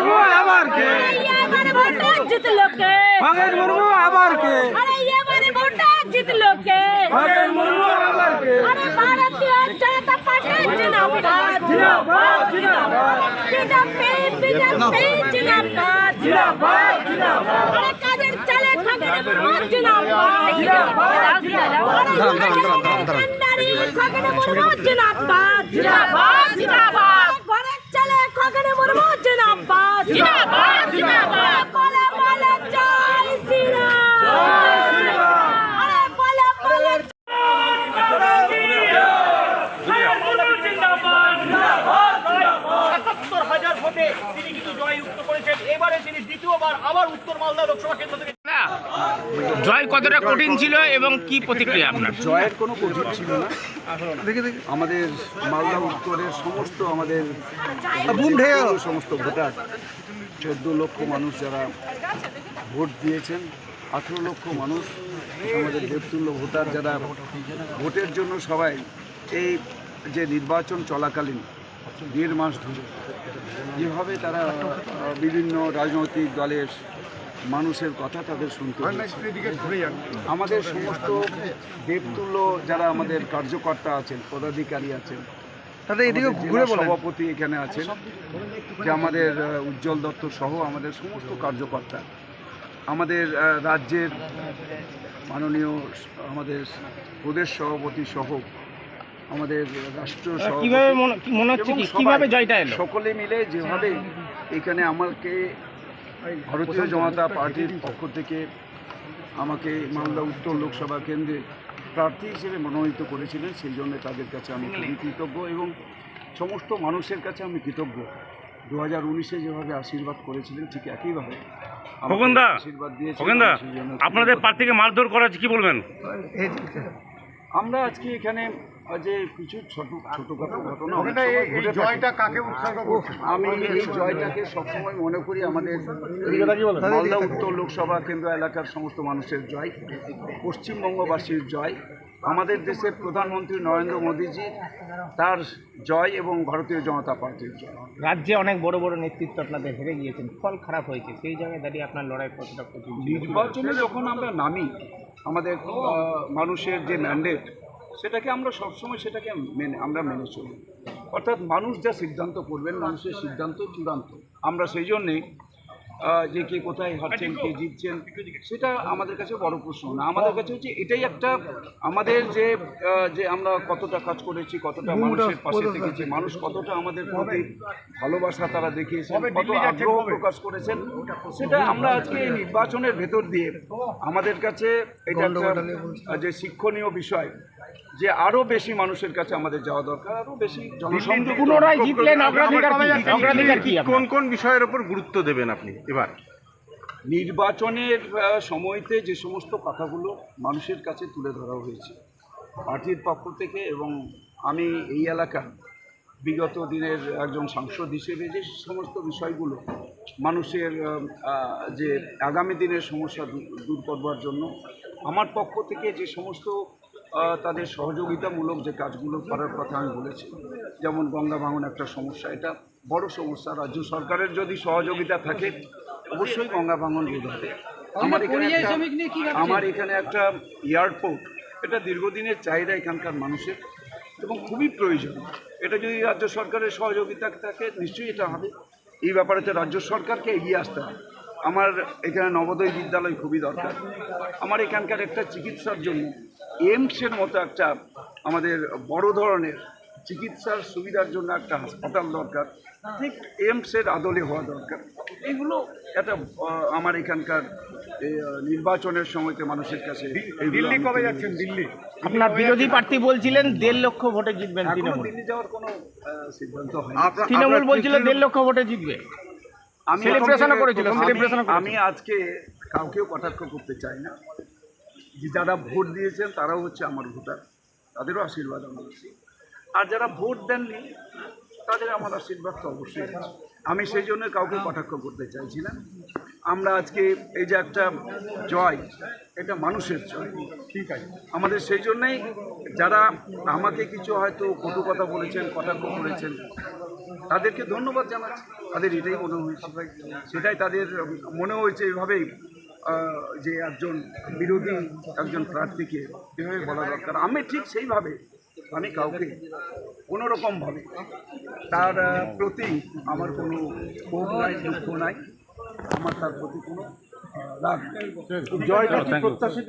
মুর্মু আবার কে? জিতলো কে? খগেন মুর্মু আবার কে? আরে এবারে ভোটে জিতলো কে? খগেন মুর্মু আবার কে? আরে ভারতীয় জনতা পার্টি জিন্দাবাদ। জিন্দাবাদ জিন্দাবাদ। বিজেপি বিজেপি জিন্দাবাদ। জিন্দাবাদ জিন্দাবাদ। আরে কাদের চলে খগেন মুর্মু? জিন্দাবাদ। জিন্দাবাদ জিন্দাবাদ। জিন্দাবাদ। জিন্দাবাদ চলে খগেন কিন্তু বলে বলে জয় শ্রীরাম আরে বলে বলে সাতাত্তর হাজার ভোটে তিনি কিন্তু জয়যুক্ত করেছেন। এবারে তিনি দ্বিতীয়বার আবার উত্তর মালদা লোকসভা কেন্দ্র কতটা কঠিন ছিল এবং কি প্রতিক্রিয়া আপনার? জয়ের কোনো কঠিন ছিল না। আমাদের মালদা উত্তরের সমস্ত আমাদের সমস্ত ভোটার চোদ্দ লক্ষ মানুষ যারা ভোট দিয়েছেন আঠেরো লক্ষ মানুষ আমাদের দেবতুল্য ভোটার যারা ভোটের জন্য সবাই এই যে নির্বাচন চলাকালীন দেড় মাস ধরে যেভাবে তারা বিভিন্ন রাজনৈতিক দলের মানুষের কথা তাদের শুনতে। আমাদের সমস্ত দেবতুল্য যারা আমাদের কার্যকর্তা আছেন পদাধিকারী আছেন তাদের এদিকে ঘুরে সভাপতি এখানে আছেন যে আমাদের উজ্জ্বল দত্ত সহ আমাদের সমস্ত কার্যকর্তা। আমাদের রাজ্যের মাননীয় আমাদের প্রদেশ সভাপতি সহ আমাদের রাষ্ট্র কীভাবে মনে- হচ্ছে কীভাবে জয়টা এলো? সকলে মিলে যেভাবে এখানে আমাকে ভারতীয় জনতা পার্টির পক্ষ থেকে আমাকে মালদা উত্তর লোকসভা কেন্দ্রে প্রার্থী হিসেবে মনোনীত করেছিলেন সেই জন্য তাদের কাছে আমি খুবই কৃতজ্ঞ এবং সমস্ত মানুষের কাছে আমি কৃতজ্ঞ। দু হাজার উনিশে যেভাবে আশীর্বাদ করেছিলেন ঠিক একইভাবে আশীর্বাদ আপনাদের। প্রার্থীকে মারধর করা কি বলবেন? আমরা আজকে এখানে যে কিছু ছোট ছোটখাটো ঘটনা জয়টা কাকে আমি এই জয়টাকে সবসময় মনে করি আমাদের মালদা উত্তর লোকসভা কেন্দ্র এলাকার সমস্ত মানুষের জয় পশ্চিমবঙ্গবাসীর জয় আমাদের দেশের প্রধানমন্ত্রী নরেন্দ্র মোদীজি তার জয় এবং ভারতীয় জনতা পার্টির জয়। রাজ্যে অনেক বড় বড় নেতৃত্ব আপনাদের হেরে গিয়েছেন। ফল খারাপ হয়েছে। সেই জায়গায় দাঁড়িয়ে আপনার লড়াই কতটা নির্বাচনে যখন আমরা নামি আমাদের মানুষের যে ম্যান্ডেট সেটাকে আমরা সবসময় সেটাকে মেনে, আমরা মেনে চলি। অর্থাৎ মানুষ যা সিদ্ধান্ত করবেন, মানুষের সিদ্ধান্ত চূড়ান্ত। আমরা সেই জন্যেই যে কে কোথায় হারছেন কে জিতছেন সেটা আমাদের কাছে বড় প্রশ্ন না। আমাদের কাছে হচ্ছে এটাই একটা আমাদের যে যে আমরা কতটা কাজ করেছি কতটা মানুষের পাশে থেকেছি মানুষ কতটা আমাদের প্রতি ভালোবাসা তারা দেখিয়েছেন কত আগ্রহ প্রকাশ করেছেন সেটা আমরা আজকে এই নির্বাচনের ভেতর দিয়ে আমাদের কাছে এটা একটা যে শিক্ষণীয় বিষয় যে আরও বেশি মানুষের কাছে আমাদের যাওয়া দরকার আরও বেশি জনসংযোগ? কোন কোন বিষয়ের উপর গুরুত্ব দেবেন আপনি? এবার। নির্বাচনের সময়তে যে সমস্ত কথাগুলো মানুষের কাছে তুলে ধরা হয়েছে, পার্টির পক্ষ থেকে এবং আমি এই এলাকার বিগত দিনের একজন সাংসদ হিসেবে যে সমস্ত বিষয়গুলো মানুষের যে আগামী দিনের সমস্যা দূর করবার জন্য, আমার পক্ষ থেকে যে সমস্ত তাদের সহযোগিতামূলক যে কাজগুলো করার কথা আমি বলেছি, যেমন গঙ্গা ভাঙন একটা সমস্যা, এটা বড় সমস্যা। রাজ্য সরকারের যদি সহযোগিতা থাকে অবশ্যই গঙ্গা ভাঙন রোধ হবে। আমার এখানে একটা আমার এখানে একটা এয়ারপোর্ট। এটা দীর্ঘদিনের চাহিদা এখানকার মানুষের এবং খুবই প্রয়োজন। এটা যদি রাজ্য সরকারের সহযোগিতা থাকে নিশ্চয়ই এটা হবে। এই ব্যাপারে তো রাজ্য সরকারকে এগিয়ে আসতে হবে। আমার এখানে নবোদয় বিদ্যালয় খুবই দরকার। আমার এখানকার একটা চিকিৎসার জন্য এইমসের মতো একটা আমাদের বড় ধরনের চিকিৎসার সুবিধার জন্য একটা হাসপাতাল দরকার ঠিক এইমসের আদলে হওয়া দরকার। এগুলো একটা আমার এখানকার নির্বাচনের সময়তে মানুষের কাছে দিল্লি কবে যাচ্ছেন দিল্লি? আপনার বিরোধী প্রার্থী বলছিলেন দেড় লক্ষ ভোটে জিতবেন তৃণমূল। দিল্লি যাওয়ার কোনো সিদ্ধান্ত হয়নি। তৃণমূল বলছিল দেড় লক্ষ ভোটে জিতবে। আমি ও করেছিল, আমি- আজকে কাউকেও কটাক্ষ করতে চাই না। যে যারা ভোট দিয়েছেন তারাও হচ্ছে আমার ভোটার তাদেরও আশীর্বাদ আমি আর যারা ভোট দেননি তাদের আমার আশীর্বাদ তো অবশ্যই আমি সেই জন্য কাউকে কটাক্ষ করতে চাইছি না। আমরা আজকে এই যে একটা জয় এটা মানুষের জয়। ঠিক আছে। আমাদের সেই জন্যই যারা আমাকে কিছু হয়তো কটু কথা বলেছেন কটাক্ষ করেছেন তাদেরকে ধন্যবাদ জানাচ্ছি। তাদের এটাই মনে হয়েছে। সেটাই তাদের মনে হয়েছে এভাবেই যে একজন বিরোধী একজন প্রার্থীকে এভাবে বলা দরকার। আমি ঠিক সেইভাবে আমি কাউকে কোনো রকমভাবে তার প্রতি আমার কোনো ক্ষোভ নাই দুঃখ নাই। আমার তার প্রতি কোনো রাগ। জয়টা প্রত্যাশিত